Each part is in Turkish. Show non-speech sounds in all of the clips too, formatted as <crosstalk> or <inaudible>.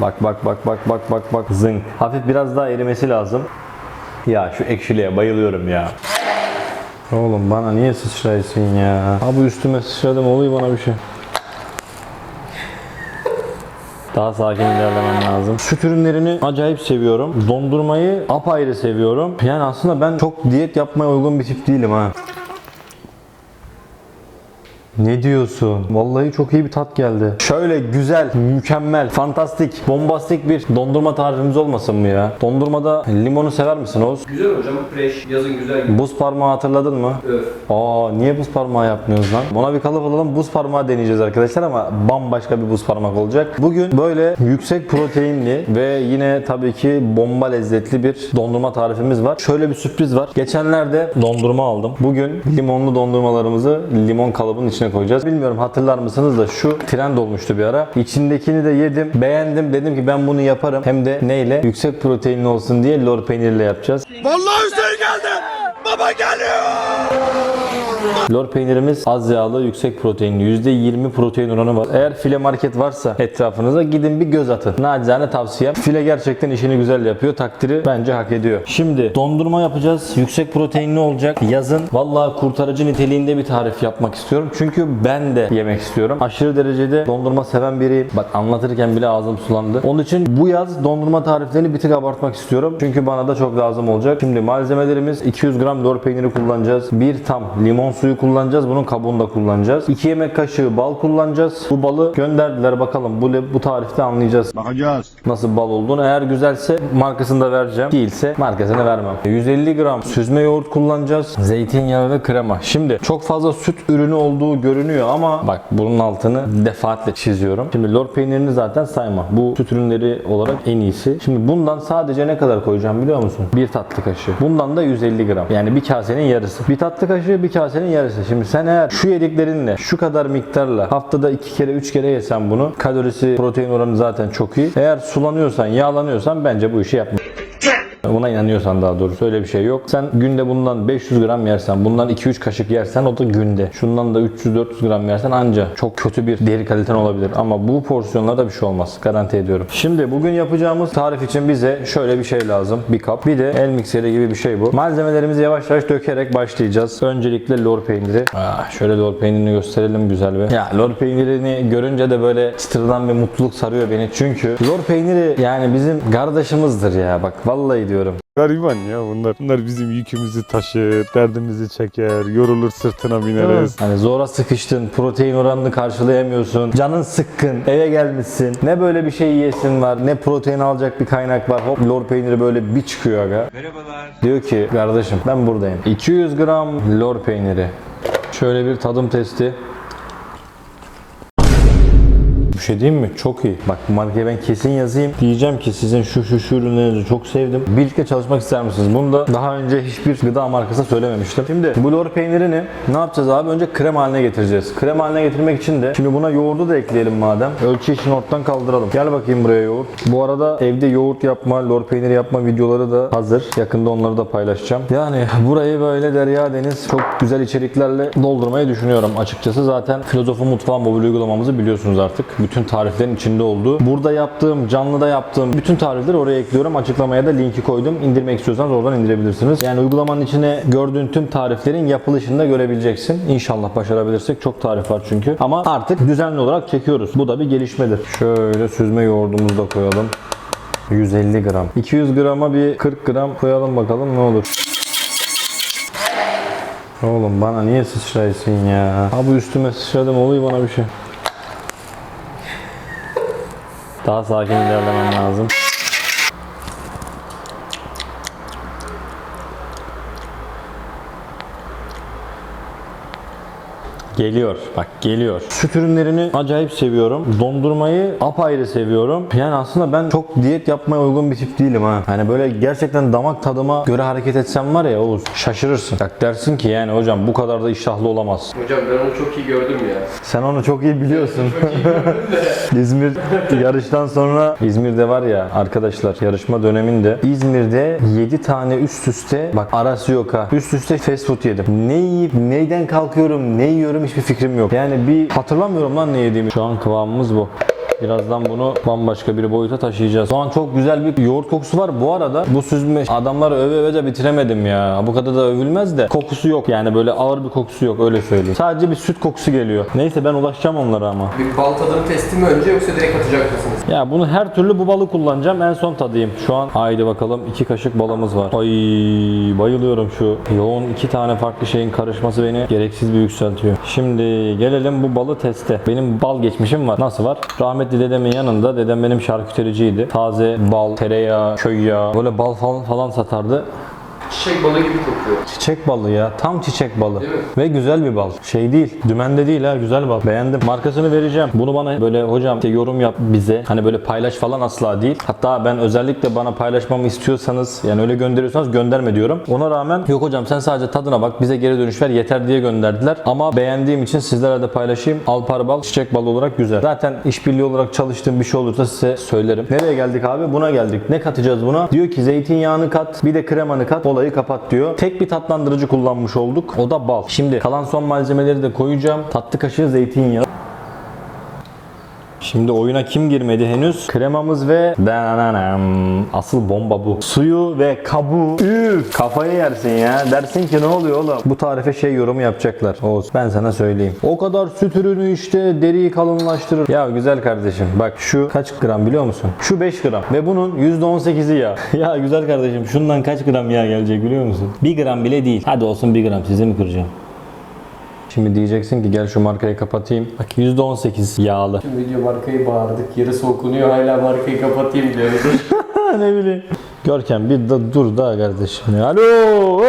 Bak bak bak bak bak bak bak zınk. Hafif biraz daha erimesi lazım. Ya şu ekşiliğe bayılıyorum ya. Oğlum bana niye sıçraysın ya? Abi üstüme sıçradım oluyor bana bir şey. Daha sakin ilerlemem lazım. Süt ürünlerini acayip seviyorum. Dondurmayı apayrı seviyorum. Yani aslında ben çok diyet yapmaya uygun bir tip değilim ha. Ne diyorsun? Vallahi çok iyi bir tat geldi. Şöyle güzel, mükemmel, fantastik, bombastik bir dondurma tarifimiz olmasın mı ya? Dondurmada limonu sever misin Oğuz? Güzel hocam fresh yazın güzel gidiyor. Buz parmağı hatırladın mı? Öf. Aa niye buz parmağı yapmıyoruz lan? Ona bir kalıp alalım buz parmağı deneyeceğiz arkadaşlar ama bambaşka bir buz parmak olacak. Bugün böyle yüksek proteinli ve yine tabii ki bomba lezzetli bir dondurma tarifimiz var. Şöyle bir sürpriz var. Geçenlerde dondurma aldım. Bugün limonlu dondurmalarımızı limon kalıbının içine koyacağız. Bilmiyorum hatırlar mısınız da şu trend olmuştu bir ara. İçindekini de yedim. Beğendim. Dedim ki ben bunu yaparım. Hem de neyle? Yüksek proteinli olsun diye lor peynirle yapacağız. Vallahi Hüseyin geldi. Baba geliyor. Lor peynirimiz az yağlı, yüksek proteinli. %20 protein oranı var. Eğer file market varsa etrafınıza gidin bir göz atın. Nacizane tavsiyem. File gerçekten işini güzel yapıyor. Takdiri bence hak ediyor. Şimdi dondurma yapacağız. Yüksek proteinli olacak. Yazın vallahi kurtarıcı niteliğinde bir tarif yapmak istiyorum. Çünkü ben de yemek istiyorum. Aşırı derecede dondurma seven biri. Bak anlatırken bile ağzım sulandı. Onun için bu yaz dondurma tariflerini bir tık abartmak istiyorum. Çünkü bana da çok lazım olacak. Şimdi malzemelerimiz 200 gram lor peyniri kullanacağız. Bir tam limon suyu kullanacağız. Bunun kabuğunu da kullanacağız. 2 yemek kaşığı bal kullanacağız. Bu balı gönderdiler bakalım. Bu, bu tarifte anlayacağız Bakacağız. nasıl bal olduğunu. Eğer güzelse markasını da vereceğim. Değilse markasını vermem. 150 gram süzme yoğurt kullanacağız. Zeytinyağı ve krema. Şimdi çok fazla süt ürünü olduğu görünüyor ama bak bunun altını defaatle çiziyorum. Şimdi lor peynirini zaten sayma. Bu süt ürünleri olarak en iyisi. Şimdi bundan sadece ne kadar koyacağım biliyor musun? Bir tatlı kaşığı. Bundan da 150 gram. Yani bir kasenin yarısı. Bir tatlı kaşığı bir kasenin yarısı. Şimdi sen eğer şu yediklerinle şu kadar miktarla haftada 2 kere 3 kere yesen bunu kalorisi protein oranı zaten çok iyi. Eğer sulanıyorsan yağlanıyorsan bence bu işi yapma. Buna inanıyorsan daha doğrusu öyle bir şey yok. Sen günde bundan 500 gram yersen, bundan 2-3 kaşık yersen o da günde. Şundan da 300-400 gram yersen anca çok kötü bir deri kaliten olabilir. Ama bu porsiyonlarda bir şey olmaz. Garanti ediyorum. Şimdi bugün yapacağımız tarif için bize şöyle bir şey lazım. Bir kap. Bir de el mikseri gibi bir şey bu. Malzemelerimizi yavaş yavaş dökerek başlayacağız. Öncelikle lor peyniri. Aa, şöyle lor peynirini gösterelim güzel bir. Ya lor peynirini görünce de böyle çıtırdan bir mutluluk sarıyor beni. Çünkü lor peyniri yani bizim kardeşimizdir ya. Bak vallahi diyorum. Gariban ya bunlar. Bunlar bizim yükümüzü taşır, derdimizi çeker, yorulur sırtına bineriz. Hani zora sıkıştın, protein oranını karşılayamıyorsun, canın sıkkın, eve gelmişsin. Ne böyle bir şey yiyesin var, ne protein alacak bir kaynak var. Hop lor peyniri böyle bir çıkıyor aga. Merhabalar. Diyor ki kardeşim ben buradayım. 200 gram lor peyniri. Şöyle bir tadım testi. Şey diyeyim mi? Çok iyi. Bak bu markayı ben kesin yazayım. Diyeceğim ki sizin şu şu şu ürünlerinizi çok sevdim. Birlikte çalışmak ister misiniz? Bunu da daha önce hiçbir gıda markası söylememiştim. Şimdi bu lor peynirini ne yapacağız abi? Önce krem haline getireceğiz. Krem haline getirmek için de şimdi buna yoğurdu da ekleyelim madem. Ölçü işini ortadan kaldıralım. Gel bakayım buraya yoğurt. Bu arada evde yoğurt yapma, lor peyniri yapma videoları da hazır. Yakında onları da paylaşacağım. Yani burayı böyle derya deniz çok güzel içeriklerle doldurmayı düşünüyorum açıkçası. Zaten Filozofu Mutfağı mobil uygulamamızı biliyorsunuz artık. Bütün tariflerin içinde olduğu. Burada yaptığım, canlıda yaptığım bütün tarifleri oraya ekliyorum. Açıklamaya da linki koydum. İndirmek istiyorsanız oradan indirebilirsiniz. Yani uygulamanın içine gördüğün tüm tariflerin yapılışını da görebileceksin. İnşallah başarabilirsek. Çok tarif var çünkü. Ama artık düzenli olarak çekiyoruz. Bu da bir gelişmedir. Şöyle süzme yoğurdumuzu da koyalım. 150 gram. 200 grama bir 40 gram koyalım bakalım ne olur. Oğlum bana niye sıçraysın ya? Abi üstüme sıçradım oluyor bana bir şey. Daha sakin ilerlemem lazım. Geliyor. Bak geliyor. Süt ürünlerini acayip seviyorum. Dondurmayı apayrı seviyorum. Yani aslında ben çok diyet yapmaya uygun bir tip değilim ha. Hani böyle gerçekten damak tadıma göre hareket etsem var ya Oğuz şaşırırsın. Bak dersin ki yani hocam bu kadar da iştahlı olamaz. Hocam ben onu çok iyi gördüm ya. Sen onu çok iyi biliyorsun. <laughs> İzmir yarıştan sonra İzmir'de var ya arkadaşlar yarışma döneminde İzmir'de 7 tane üst üste bak arası yok ha. Üst üste fast food yedim. Ne yiyip neyden kalkıyorum ne yiyorum hiçbir fikrim yok. Yani bir hatırlamıyorum lan ne yediğimi. Şu an kıvamımız bu. Birazdan bunu bambaşka bir boyuta taşıyacağız. Şu an çok güzel bir yoğurt kokusu var. Bu arada bu süzme adamları öve öve de bitiremedim ya. Bu kadar da övülmez de kokusu yok yani böyle ağır bir kokusu yok öyle söyleyeyim. Sadece bir süt kokusu geliyor. Neyse ben ulaşacağım onlara ama. Bir bal tadını testi mi önce yoksa direkt atacak mısınız? Ya bunu her türlü bu balı kullanacağım. En son tadayım. Şu an haydi bakalım iki kaşık balımız var. Ay bayılıyorum şu yoğun iki tane farklı şeyin karışması beni gereksiz bir yükseltiyor. Şimdi gelelim bu balı teste. Benim bal geçmişim var. Nasıl var? Rahmetli dedemin yanında dedem benim şarkütericiydi. Taze bal, tereyağı, köy yağı böyle bal falan, falan satardı. Çiçek balı gibi kokuyor. Çiçek balı ya. Tam çiçek balı. Değil mi? Ve güzel bir bal. Şey değil. Dümende değil ha. Güzel bal. Beğendim. Markasını vereceğim. Bunu bana böyle hocam işte yorum yap bize. Hani böyle paylaş falan asla değil. Hatta ben özellikle bana paylaşmamı istiyorsanız yani öyle gönderiyorsanız gönderme diyorum. Ona rağmen yok hocam sen sadece tadına bak bize geri dönüş ver yeter diye gönderdiler. Ama beğendiğim için sizlere de paylaşayım. Alpar bal çiçek balı olarak güzel. Zaten işbirliği olarak çalıştığım bir şey olursa size söylerim. Nereye geldik abi? Buna geldik. Ne katacağız buna? Diyor ki zeytinyağını kat, bir de kremanı kat, olayı kapat diyor. Tek bir tatlandırıcı kullanmış olduk. O da bal. Şimdi kalan son malzemeleri de koyacağım. Tatlı kaşığı zeytinyağı. Şimdi oyuna kim girmedi henüz? Kremamız ve dananam. Asıl bomba bu. Suyu ve kabuğu. Üf, kafayı yersin ya. Dersin ki ne oluyor oğlum? Bu tarife şey yorumu yapacaklar. Oğuz ben sana söyleyeyim. O kadar süt ürünü işte deriyi kalınlaştırır. Ya güzel kardeşim bak şu kaç gram biliyor musun? Şu 5 gram ve bunun %18'i yağ. <laughs> ya güzel kardeşim şundan kaç gram yağ gelecek biliyor musun? 1 gram bile değil. Hadi olsun 1 gram size mi kıracağım? Şimdi diyeceksin ki gel şu markayı kapatayım. Bak %18 yağlı. Tüm video markayı bağırdık. Yarısı okunuyor hala markayı kapatayım diyoruz. <laughs> ne bileyim. Görkem bir da, dur da kardeşim. ya. Alo. oo!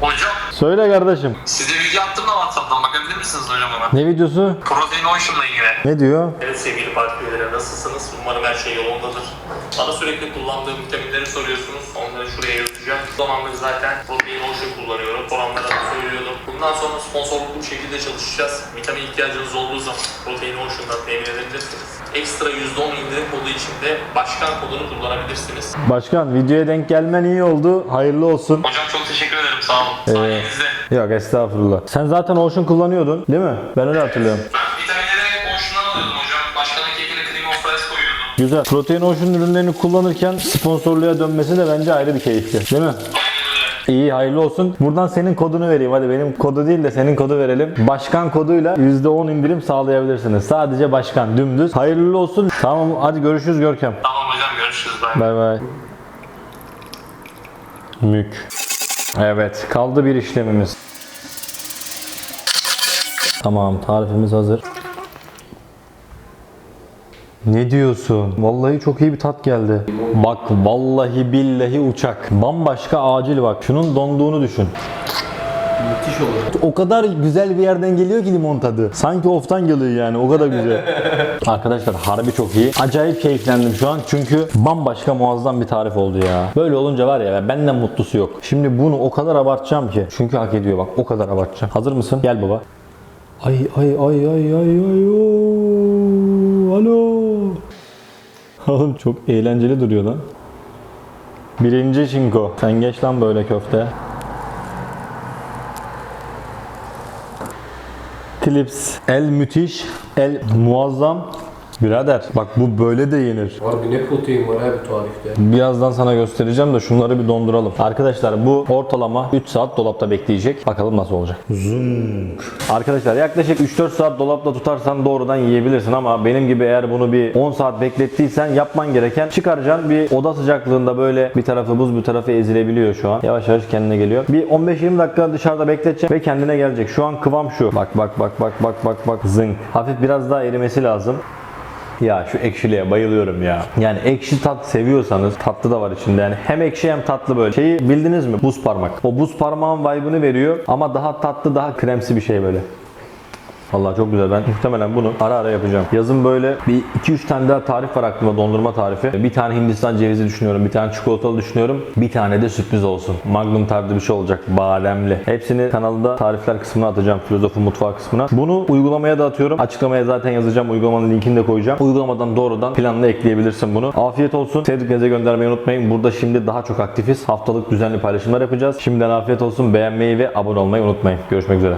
Hocam Söyle kardeşim. size bilgi attım da WhatsApp'tan bakabilir misiniz hocam ona? Ne videosu? Protein Ocean'la ilgili. Ne diyor? Evet sevgili üyeleri nasılsınız? Umarım her şey yolundadır. Bana sürekli kullandığım vitaminleri soruyorsunuz. Onları şuraya yazacağım. Bu zamandır zaten Protein Ocean kullanıyorum. Söylüyordum. Bundan sonra sponsorluklu bir şekilde çalışacağız. Vitamin ihtiyacınız olduğu zaman Protein Ocean'dan temin edebilirsiniz. Ekstra %10 indirim kodu içinde başkan kodunu kullanabilirsiniz. Başkan videoya denk gelmen iyi oldu. Hayırlı olsun. Hocam çok teşekkür ederim. Sağ olun. Sayenizde. Yok estağfurullah. Sen zaten Ocean kullanıyordun değil mi? Ben öyle hatırlıyorum. Ben vitaminleri Ocean'dan alıyordum hocam. Başkanın kekine cream of rice koyuyordum. Güzel. Protein Ocean ürünlerini kullanırken sponsorluğa dönmesi de bence ayrı bir keyifli. Değil mi? İyi hayırlı olsun. Buradan senin kodunu vereyim. Hadi benim kodu değil de senin kodu verelim. Başkan koduyla %10 indirim sağlayabilirsiniz. Sadece başkan dümdüz. Hayırlı olsun. Tamam hadi görüşürüz Görkem. Tamam hocam görüşürüz. Bay bay. Mük. Evet kaldı bir işlemimiz. Tamam tarifimiz hazır. Ne diyorsun? Vallahi çok iyi bir tat geldi. Bak vallahi billahi uçak. Bambaşka acil bak. Şunun donduğunu düşün. Müthiş olur. O kadar güzel bir yerden geliyor ki limon tadı. Sanki oftan geliyor yani o kadar güzel. <laughs> Arkadaşlar harbi çok iyi. Acayip keyiflendim şu an çünkü bambaşka muazzam bir tarif oldu ya. Böyle olunca var ya benden mutlusu yok. Şimdi bunu o kadar abartacağım ki. Çünkü hak ediyor bak o kadar abartacağım. Hazır mısın? Gel baba. Ay ay ay ay ay ay oo. Alo. Oğlum çok eğlenceli duruyor lan. Birinci çinko. Sen geç lan böyle köfte. Clips. El müthiş. El muazzam. Birader bak bu böyle de yenir. Harbi ne protein var abi tarifte. Birazdan sana göstereceğim de şunları bir donduralım. Arkadaşlar bu ortalama 3 saat dolapta bekleyecek. Bakalım nasıl olacak. Zunk. Arkadaşlar yaklaşık 3-4 saat dolapta tutarsan doğrudan yiyebilirsin ama benim gibi eğer bunu bir 10 saat beklettiysen yapman gereken çıkaracaksın bir oda sıcaklığında böyle bir tarafı buz bir tarafı ezilebiliyor şu an. Yavaş yavaş kendine geliyor. Bir 15-20 dakika dışarıda bekleteceksin ve kendine gelecek. Şu an kıvam şu. Bak bak bak bak bak bak bak zınk. Hafif biraz daha erimesi lazım. Ya şu ekşiliğe bayılıyorum ya. Yani ekşi tat seviyorsanız tatlı da var içinde yani hem ekşi hem tatlı böyle. Şeyi bildiniz mi? Buz parmak. O buz parmağın vibe'ını veriyor ama daha tatlı daha kremsi bir şey böyle. Vallahi çok güzel. Ben muhtemelen bunu ara ara yapacağım. Yazın böyle bir 2-3 tane daha tarif var aklımda dondurma tarifi. Bir tane Hindistan cevizi düşünüyorum. Bir tane çikolatalı düşünüyorum. Bir tane de sürpriz olsun. Magnum tarzı bir şey olacak. Bademli. Hepsini kanalda tarifler kısmına atacağım. Filozofu mutfağı kısmına. Bunu uygulamaya da atıyorum. Açıklamaya zaten yazacağım. Uygulamanın linkini de koyacağım. Uygulamadan doğrudan planla ekleyebilirsin bunu. Afiyet olsun. Sevdiklerinize göndermeyi unutmayın. Burada şimdi daha çok aktifiz. Haftalık düzenli paylaşımlar yapacağız. Şimdiden afiyet olsun. Beğenmeyi ve abone olmayı unutmayın. Görüşmek üzere.